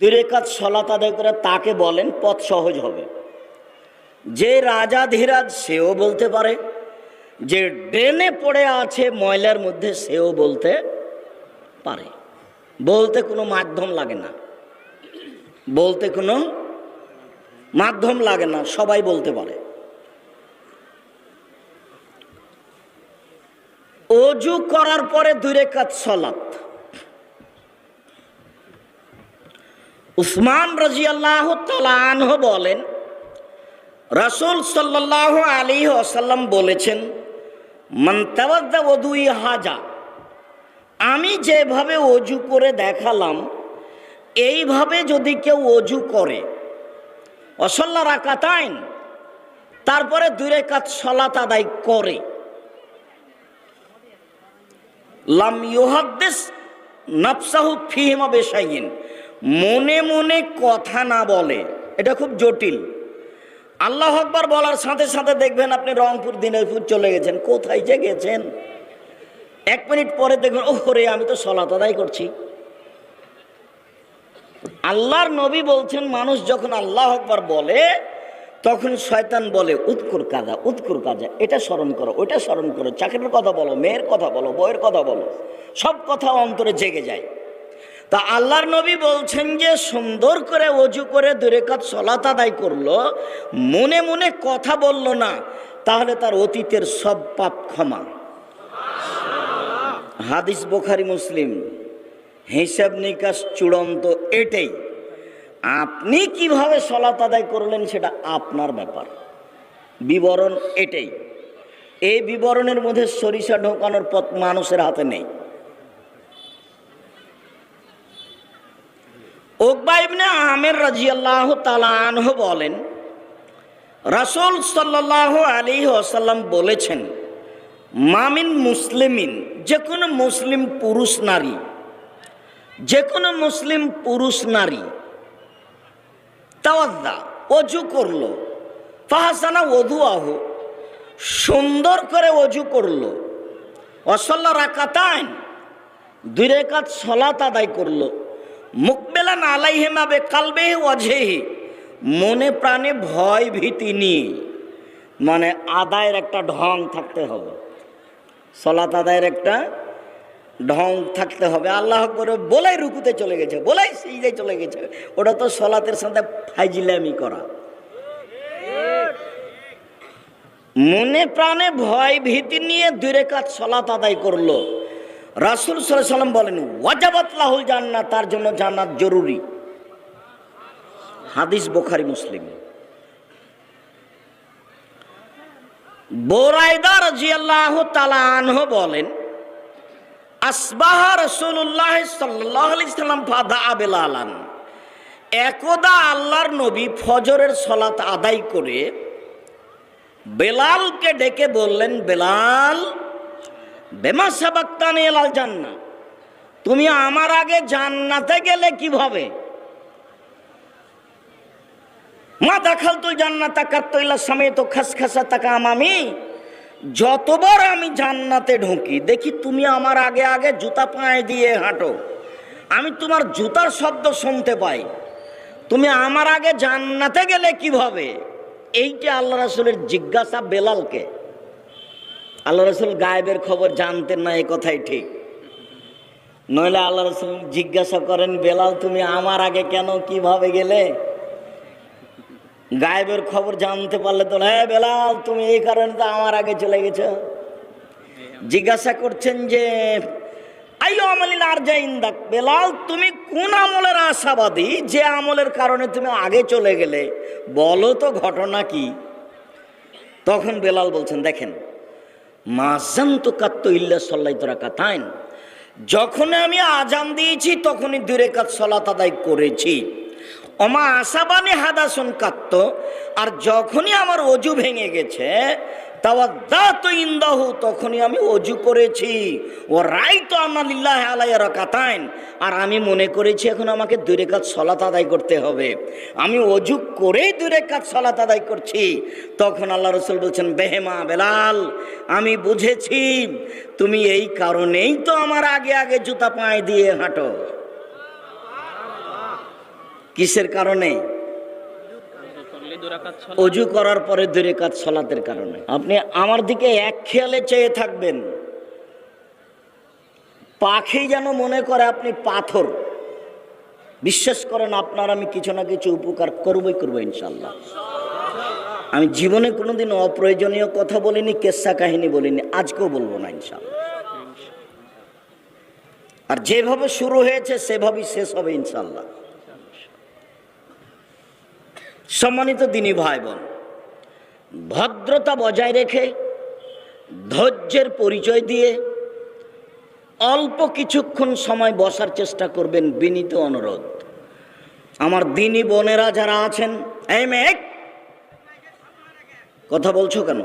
দুই রেখাত সলাত আদায় করে তাকে বলেন, পথ সহজ হবে। যে রাজা ধীরাজ, সেও বলতে পারে। যে ড্রেনে পড়ে আছে ময়লার মধ্যে, সেও বলতে পারে। বলতে কোনো মাধ্যম লাগে না। বলতে কোনো মাধ্যম লাগে না, সবাই বলতে পারে। অজু করার পরে দুই রেখাত সলাত। উসমান রাজি আল্লাহ তালাহ বলেন, রসুল সাল্লাহ আলী আসাল্লাম বলেছেন মন্তবদ্দা হাজা আমি যেভাবে অজু করে দেখালাম, এইভাবে যদি কেউ অজু করে, অসল্লা রাকাতাইন, তারপরে দুই রেখাত সলাত আদায় করে, লাম ইউহাদ্দেস নফসাহু ফিহিমা বেশাইন মনে মনে কথা না বলে। এটা খুব জটিল। আল্লাহ আকবার বলার সাথে সাথে দেখবেন আপনি রংপুর, দিনাজপুর চলে গেছেন। কোথায় যে গেছেন? এক মিনিট পরে দেখবেন ও রে, আমি তো সলাত আদায় করছি। আল্লাহর নবী বলছেন, মানুষ যখন আল্লাহ আকবার বলে, তখন শয়তান বলে উৎকুর কাজা উৎকুর কাজা, এটা স্মরণ করো, ওইটা স্মরণ করো। চাকরির কথা বলো, মেয়ের কথা বলো বইয়ের কথা বলো, সব কথা অন্তরে জেগে যায়। তা আল্লাহর নবী বলছেন যে, সুন্দর করে অজু করে দুরেকাত সলাত আদায় করল, মনে মনে কথা বলল না, তাহলে তার অতীতের সব পাপ ক্ষমা। হাদিস বোখারি মুসলিম, হিসাব নিকাশ চূড়ান্ত এটাই। আপনি কীভাবে সলাত আদায় করলেন সেটা আপনার ব্যাপার। বিবরণ এটাই। এই বিবরণের মধ্যে সরিষা ঢোকানোর পথ মানুষের হাতে নেই। ওকবা ইবনে আমের রাজিয়াল্লাহ তালানহ বলেন, রাসূল সাল্লাহ আলী আসাল্লাম বলেছেন, মামিন মুসলিমিন যে কোনো মুসলিম পুরুষ নারী যে কোনো মুসলিম পুরুষ নারী তাওয়াদ্দা অজু করল, ফাহাসানা অধু আহ সুন্দর করে অজু করল অসল্লা রাকাতাইন, দুই রেখাত সলাত আদায় করল। মুকবেলান আলাইহেমাবে কালবে অজেহি মনে প্রাণে ভয় ভীতি নিয়ে মানে আদায়ের একটা ঢং থাকতে হবে। সলাত আদায়ের একটা ঢং থাকতে হবে। আল্লাহ করে বলাই রুকুতে চলে গেছে, বলাই সেই চলে গেছে। ওটা তো সলাতের সাথে ফাইজিলামি করা। মনে প্রাণে ভয় ভীতি নিয়ে দুই রেখাত সলাত আদায় করল। রাসুল সাল্লাম বলেন, ওয়াজাবাত লাহুল জান্নাত তার জন্য জান্নাত জরুরি। হাদিস বোখারি, মুসলিম। বোরাইদার জিয়াল্লাহ তালানহ বলেন, আসবাহ রসুল্লাহ সাল্লাহ আলি সাল্লাম ফাদা আবেলালান একদা আল্লাহর নবী ফজরের সলাত আদায় করে বেলালকে ডেকে বললেন, বেলাল বেমা সাবাক্তানি এলাল জান্না তুমি আমার আগে জান্নাতে গেলে কীভাবে? মা দেখাল তুই জান্নাতা কাত্তইলা সময় তো খাসখাসা তাকা আমামি। যতবার আমি জান্নাতে ঢুকি, দেখি তুমি আমার আগে আগে জুতা পায়ে দিয়ে হাঁটো। আমি তোমার জুতার শব্দ শুনতে পাই। তুমি আমার আগে জান্নাতে গেলে কীভাবে? এইটা আল্লাহ রাসুলের জিজ্ঞাসা বেলালকে। আল্লাহ রসুল গায়েবের খবর জানতেন না এই কথাই ঠিক। নইলে আল্লাহ রসুল জিজ্ঞাসা করেন, বেলাল, তুমি আমার আগে কেন, কীভাবে গেলে? গায়েবের খবর জানতে পারলে তো হ্যাঁ বেলাল, তুমি এই কারণে তো আমার আগে চলে গেছ। জিজ্ঞাসা করছেন যে আর বেলাল, তুমি কোন আমলের আশাবাদী যে আমলের কারণে তুমি আগে চলে গেলে? বলো তো, ঘটনা কি? তখন বেলাল বলছেন, দেখেন ইল্লা সল্লাই তোরা যখন আমি আজান দিয়েছি, তখনই দূরে কাজ সলাত আদায় করেছি। অমা আশাবানে হাদাসন কাত্ত, আর যখনই আমার অজু ভেঙে গেছে ইন্দাহু, তখনই আমি অজু করেছি। ও রাই তো আমালিল্লাহ আলাইয়া রাকাতাইন। আর আমি মনে করেছি এখন আমাকে দূরে কাজ সলাত আদায় করতে হবে। আমি অজু করেই দূরে কাজ সলাত আদায় করছি। তখন আল্লাহ রসুল বলছেন, বেহেমা বেলাল, আমি বুঝেছি, তুমি এই কারণেই তো আমার আগে আগে জুতা পায়ে দিয়ে হাঁটো। কিসের কারণে? অজু করার পরে দূরে কাজ সলাতের কারণে। আপনি আমার দিকে এক খেয়ালে চেয়ে থাকবেন। পাখি যেন মনে করে আপনি পাথর। বিশ্বাস করেন, আপনার আমি কিছু না কিছু উপকার করবই করব ইনশাল্লাহ আমি জীবনে কোনোদিন অপ্রয়োজনীয় কথা বলিনি, কেসা কাহিনী বলিনি, আজকেও বলব না ইনশাল্লাহ আর যেভাবে শুরু হয়েছে, সেভাবেই শেষ হবে ইনশাল্লাহ সম্মানিত দিনী ভাই বোন ভদ্রতা বজায় রেখে, ধৈর্যের পরিচয় দিয়ে অল্প কিছুক্ষণ সময় বসার চেষ্টা করবেন বিনীত অনুরোধ। আমার দিনী বোনেরা যারা আছেন, এই মেঘ কথা বলছো কেন?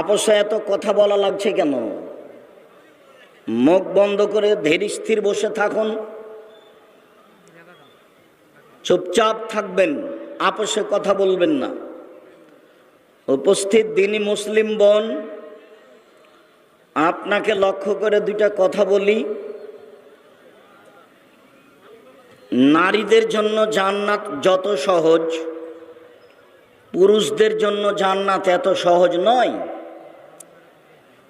আপসে এত কথা বলা লাগছে কেন? মুখ বন্ধ করে ধীর স্থির বসে থাকুন। চুপচাপ থাকবেন আপসে কথা বলবেন না। উপস্থিত দিনী মুসলিম বোন, আপনাকে লক্ষ্য করে দুইটা কথা বলি। নারীদের জন্য জান্নাত যত সহজ, পুরুষদের জন্য জান্নাত এত সহজ নয়।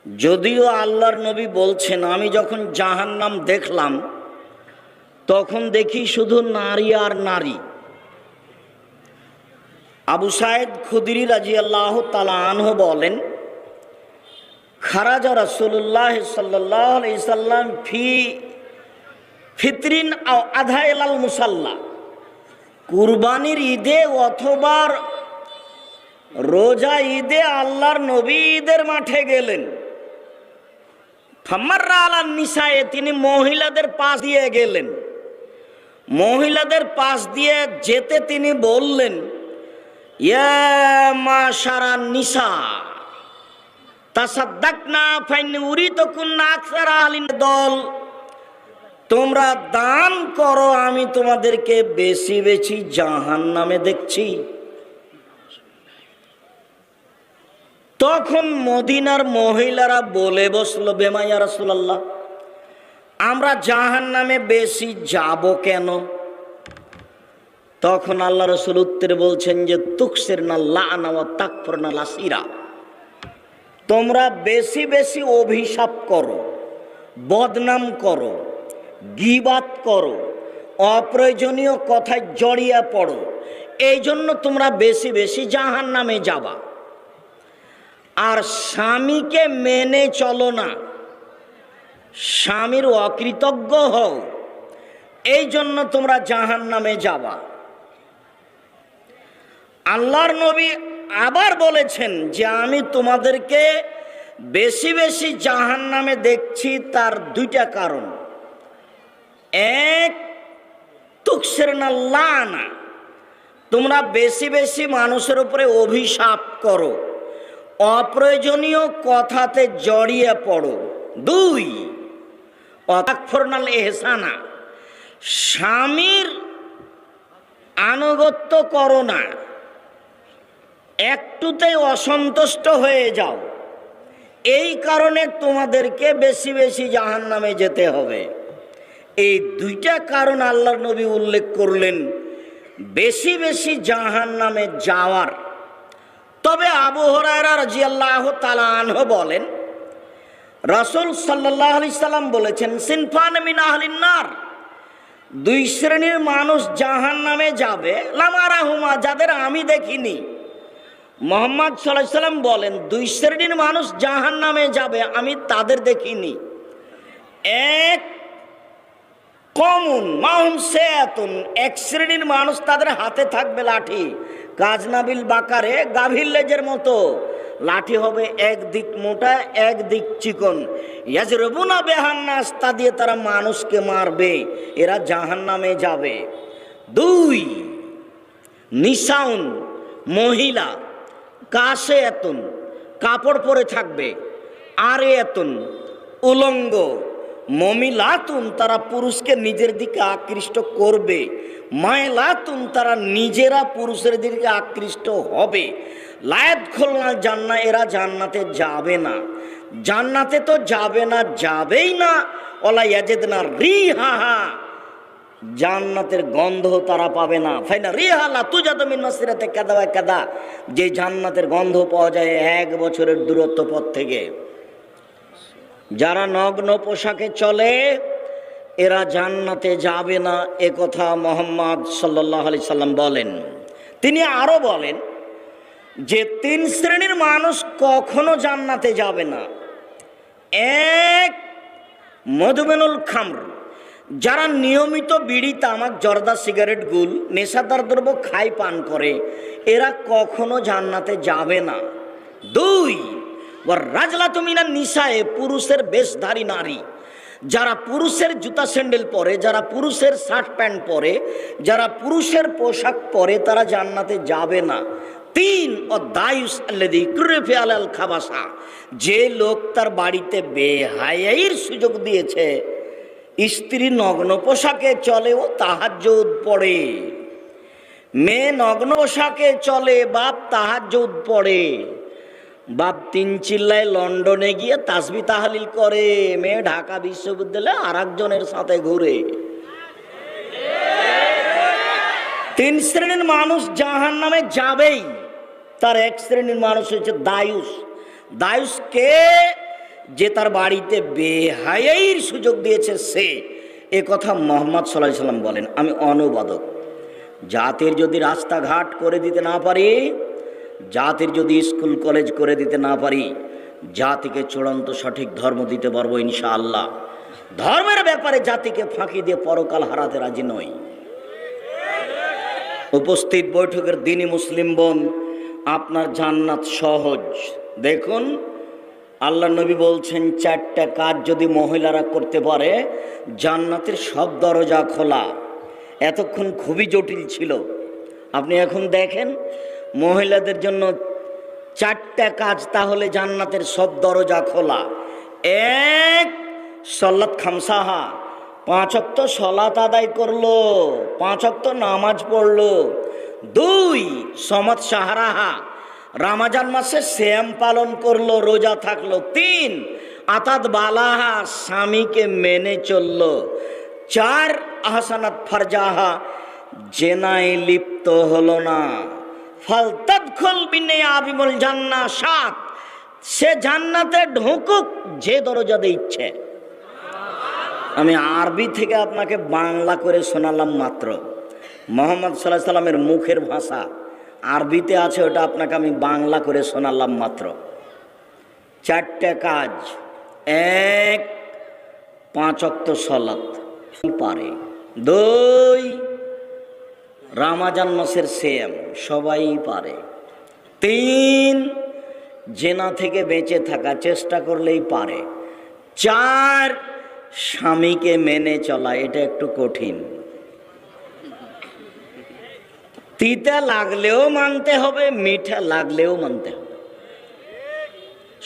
যদিও আল্লাহর নবী বলছেন, আমি যখন জাহান্নাম দেখলাম তখন দেখি শুধু নারী আর নারী। আবু সাইদ খুদিরি রাজি আল্লাহ তালাহ বলেন, খারাজা রসুল্লাহ সাল্লাহ সাল্লাম ফি ফিতরিন আধা এলাল মুসাল্লা। কুরবানির ঈদে অথবা রোজা ঈদে আল্লাহর নবী ঈদের মাঠে গেলেন। ফাম্মার্রা আলার নিশায়ে তিনি মহিলাদের পাশ দিয়ে গেলেন। মহিলাদের পাশ দিয়ে যেতে তিনি বললেন মা সারা নিশা তাসাদ্দাক না ফাইনি উরি তো কুন্না দল, তোমরা দান করো, আমি তোমাদেরকে বেশি বেশি জাহান নামে দেখছি। তখন মদিনার মহিলারা বলে বসল, বেমাইয়া রাসুলাল্লাহ আমরা জাহান নামে বেশি যাব কেন? তখন আল্লাহ রসুল উত্তরে বলছেন যে তুকসের না লানা না লাসিরা। তোমরা বেশি বেশি অভিশাপ করো, বদনাম করো গিবাত করো, অপ্রয়োজনীয় কথায় জড়িয়ে পড়ো। এই জন্য তোমরা বেশি বেশি জাহান নামে যাবা। আর স্বামীকে মেনে চলো না। স্বামীর অকৃতজ্ঞ হও। এই জন্য তোমরা জাহান নামে যাবা। আল্লাহর নবী আবার বলেছেন যে, আমি তোমাদেরকে বেশি বেশি জাহান নামে দেখছি তার দুইটা কারণ। এক তুকসের না লানা। তোমরা বেশি বেশি মানুষের উপরে অভিশাপ করো। অপ্রয়োজনীয় কথাতে জড়িয়ে পড়ো। দুই অতাকফরনাল এহসানা। স্বামীর আনুগত্য করো না। একটুতেই অসন্তুষ্ট হয়ে যাও। এই কারণে তোমাদেরকে বেশি বেশি জাহান নামে যেতে হবে। এই দুইটা কারণ আল্লাহর নবী উল্লেখ করলেন, বেশি বেশি জাহান নামে যাওয়ার। তবে আবু হরায়রা রাজিয়াল্লাহ তালানহ বলেন রসুল সাল্লাম বলেছেন, সিনফান মিন দুই শ্রেণির মানুষ জাহান নামে যাবে। লামারাহুমা, যাদের আমি দেখিনি। মোহাম্মদ সাল্লাম বলেন, দুই শ্রেণির মানুষ জাহান নামে যাবে, আমি তাদের দেখিনি। এক কমন, মাহুম সেয়াতুন, এক শ্রেণির মানুষ তাদের হাতে থাকবে লাঠি। কাজনাবিল বাকারে, গাভীর লেজের মতো। লাঠি হবে এক দিক মোটা, এক দিক চিকন। ইয়াজরবুনা বেহান্নাস তা দিয়ে তারা মানুষকে মারবে, এরা জাহান নামে যাবে। দুই, নিশাউন, মহিলা, কাশে এতন, কাপড় পরে থাকবে, আরে এতন, উলঙ্গ, মমিলাতুন, তারা পুরুষকে নিজের দিকে আকৃষ্ট করবে, মায়লাতুন, তারা নিজেরা পুরুষের দিকে আকৃষ্ট হবে। লায়াত খোলনা জান্না এরা জান্নাতে যাবে না। জান্নাতে তো যাবে না, যাবেই না। ওলা ইয়াজেদ না রি হা হা জান্নাতের গন্ধ তারা পাবে না। ফাইনা রিহালা তুজা তুমি মাসিরাতে কাদা কাদা যে জান্নাতের গন্ধ পাওয়া যায় এক বছরের দূরত্ব পথ থেকে। যারা নগ্ন পোশাকে চলে, এরা জান্নাতে যাবে না। এ কথা মোহাম্মদ সাল্লাহ আলি সাল্লাম বলেন। তিনি আরও বলেন যে তিন শ্রেণির মানুষ কখনো জান্নাতে যাবে না। এক মধুমেনুল খামর, যারা নিয়মিত বিড়ি, তামাক, জর্দা, সিগারেট, গুল, নেশাদার দ্রব্য খাই পান করে, এরা কখনো জান্নাতে যাবে না। দুই রাজলা তুমিনা নিশায় পুরুষের বেশধারী নারী, যারা পুরুষের জুতা স্যান্ডেল পরে, যারা পুরুষের শার্ট প্যান্ট পরে, যারা পুরুষের পোশাক পরে, তারা জান্নাতে যাবে না। তিন ও দায়ুস আল্লাদি ক্রেফে আলাল খাবাসা। যে লোক তার বাড়িতে বেহায়াইর সুযোগ দিয়েছে, স্ত্রী নগ্ন পোশাকে চলে ও তাহাজ্জুদ পড়ে। মেয়ে নগ্ন পোশাকে চলে, বাপ তাহাজ্জুদ পড়ে। বাপ তিন চিল্লায় লন্ডনে গিয়ে তাসবি তাহালিল করে। মেয়ে ঢাকা বিশ্ববিদ্যালয়ে আর একজনের সাথে ঘুরে। তিন শ্রেণির মানুষ জাহান নামে যাবেই। তার এক শ্রেণির মানুষ হচ্ছে দায়ুস। দায়ুস কে যে তার বাড়িতে বেহায়াইর সুযোগ দিয়েছে সে, এ কথা মোহাম্মদ সাল্লাহ সাল্লাম বলেন, আমি অনুবাদক। জাতির যদি রাস্তাঘাট করে দিতে না পারি, জাতির যদি স্কুল, কলেজ করে দিতে না পারি, জাতিকে চূড়ান্ত সঠিক ধর্ম দিতে পারব ইনশাআল্লাহ। ধর্মের ব্যাপারে জাতিকে ফাঁকি দিয়ে পরকাল হারাতে রাজি নই। উপস্থিত বৈঠকের দিনই মুসলিম বোন আপনার জান্নাত সহজ। দেখুন, আল্লাহ নবী বলছেন, চারটা কাজ যদি মহিলারা করতে পারে, জান্নাতের সব দরজা খোলা। এতক্ষণ খুবই জটিল ছিল। আপনি এখন দেখেন, মহিলাদের জন্য চারটা কাজ তাহলে জান্নাতের সব দরজা খোলা। এক সল্লাত খামসাহা। পাঁচ অক্ত সলাত আদায় করল, পাঁচ অক্ত নামাজ পড়ল। দুই, সমাজ সাহারাহা। রামাজান মাসে শ্যাম পালন করল, রোজা থাকল। তিন, আতাত বালাহা, স্বামীকে মেনে চলল। চার, আহসানাত ফারজাহা, জেনায় লিপ্ত হলো না। ফালতাদ খোল বিনে আবিমল জান্না সাত, সে জান্নাতে ঢুকুক যে দরজাতে ইচ্ছে। আমি আরবি থেকে আপনাকে বাংলা করে শোনালাম মাত্র। মোহাম্মদ সাল্লাহ সাল্লামের মুখের ভাষা। আরবিতে আছে ওটা আপনাকে আমি বাংলা করে শোনালাম মাত্র। চারটে কাজ। এক, পাঁচ অক্ত সলাত। পারে? দুই, রামাজান মাসের সেম সবাই পারে। তিন, জেনা থেকে বেঁচে থাকা চেষ্টা করলেই পারে। চার, স্বামীকে মেনে চলা, এটা একটু কঠিন। তিতা লাগলেও মানতে হবে, মিঠা লাগলেও মানতে হবে।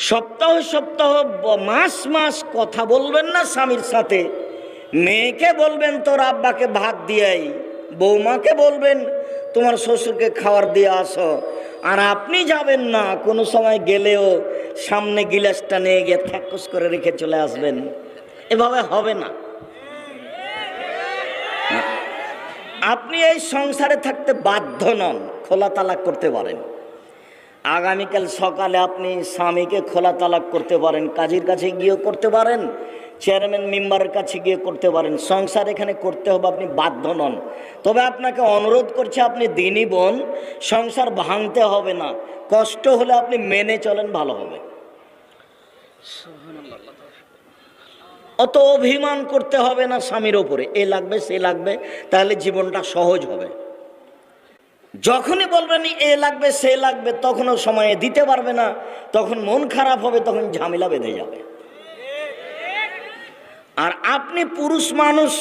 সপ্তাহ সপ্তাহ, মাস মাস কথা বলবেন না স্বামীর সাথে। মেয়েকে বলবেন, তোর আব্বাকে ভাত দিয়াই বৌমাকে বলবেন, তোমার শ্বশুরকে খাবার দিয়ে আসো। আর আপনি যাবেন না, কোনো সময় গেলেও সামনে গিলাসটা নিয়ে গিয়ে থ্যাকুস করে রেখে চলে আসবেন। এভাবে হবে না। আপনি এই সংসারে থাকতে বাধ্য নন খোলা তালাক করতে পারেন। আগামীকাল সকালে আপনি স্বামীকে খোলা তালাক করতে পারেন, কাজীর কাছে গিয়ে করতে পারেন, চেয়ারম্যান মেম্বারের কাছে গিয়ে করতে পারেন। সংসার এখানে করতে হবে, আপনি বাধ্য নন। তবে আপনাকে অনুরোধ করছে, আপনি দিনই বোন, সংসার ভাঙতে হবে না। কষ্ট হলে আপনি মেনে চলেন, ভালো হবে। অত অভিমান করতে হবে না স্বামীর ওপরে। এ লাগবে, সে লাগবে, তাহলে জীবনটা সহজ হবে। যখনই বলবেন এ লাগবে, সে লাগবে, তখনও সময়ে দিতে পারবে না। তখন মন খারাপ হবে, তখন ঝামেলা বেঁধে যাবে। আর আপনি পুরুষ মানুষ,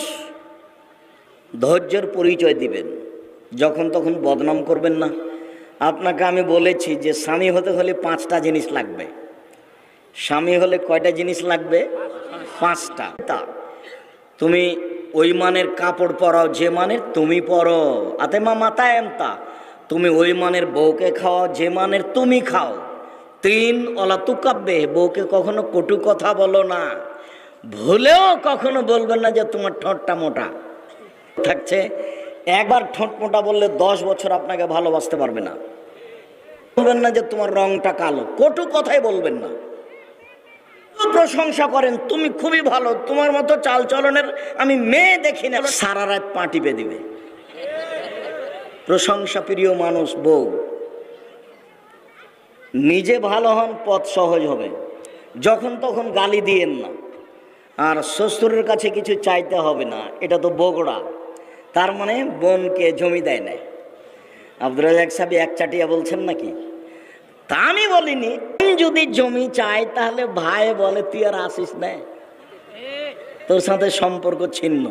ধৈর্যের পরিচয় দিবেন। যখন তখন বদনাম করবেন না। আপনাকে আমি বলেছি যে, স্বামী হতে হলে পাঁচটা জিনিস লাগবে। স্বামী হলে কয়টা জিনিস লাগবে? পাঁচটা। তা, তুমি ওই মানের কাপড় পরাও, যে মানের তুমি পরো। আতে মা মাথায় এমতা, তুমি ওই মানের বউকে খাও যে মানের তুমি খাও। তিন, অলা তুকাব্বে, বউকে কখনো কটু কথা বলো না। ভুলেও কখনো বলবেন না যে তোমার ঠোঁটটা মোটা। থাকছে, একবার ঠোঁট মোটা বললে দশ বছর আপনাকে ভালোবাসতে পারবে না। বলবেন না যে তোমার রংটা কালো, কটু কথাই বলবেন না। প্রশংসা করেন, তুমি খুবই ভালো, তোমার মতো চাল চলনের আমি মেয়ে দেখি না। সারা রাত পা টিপে দিবে। প্রশংসা প্রিয় মানুষ, বউ। নিজে ভালো হন, পথ সহজ হবে। যখন তখন গালি দিয়েন না। আর শ্বশুরের কাছে কিছু চাইতে হবে না, এটা তো বগড়া। তার মানে বোনকে জমি দেয় না আব্দুল রাজাক সাহেব এক চাটিয়া বলছেন নাকি? তা আমি বলিনি। যদি জমি চাই, তাহলে ভাই বলে, তুই আর আসিস না। তোর সাথে সম্পর্ক ছিন্ন।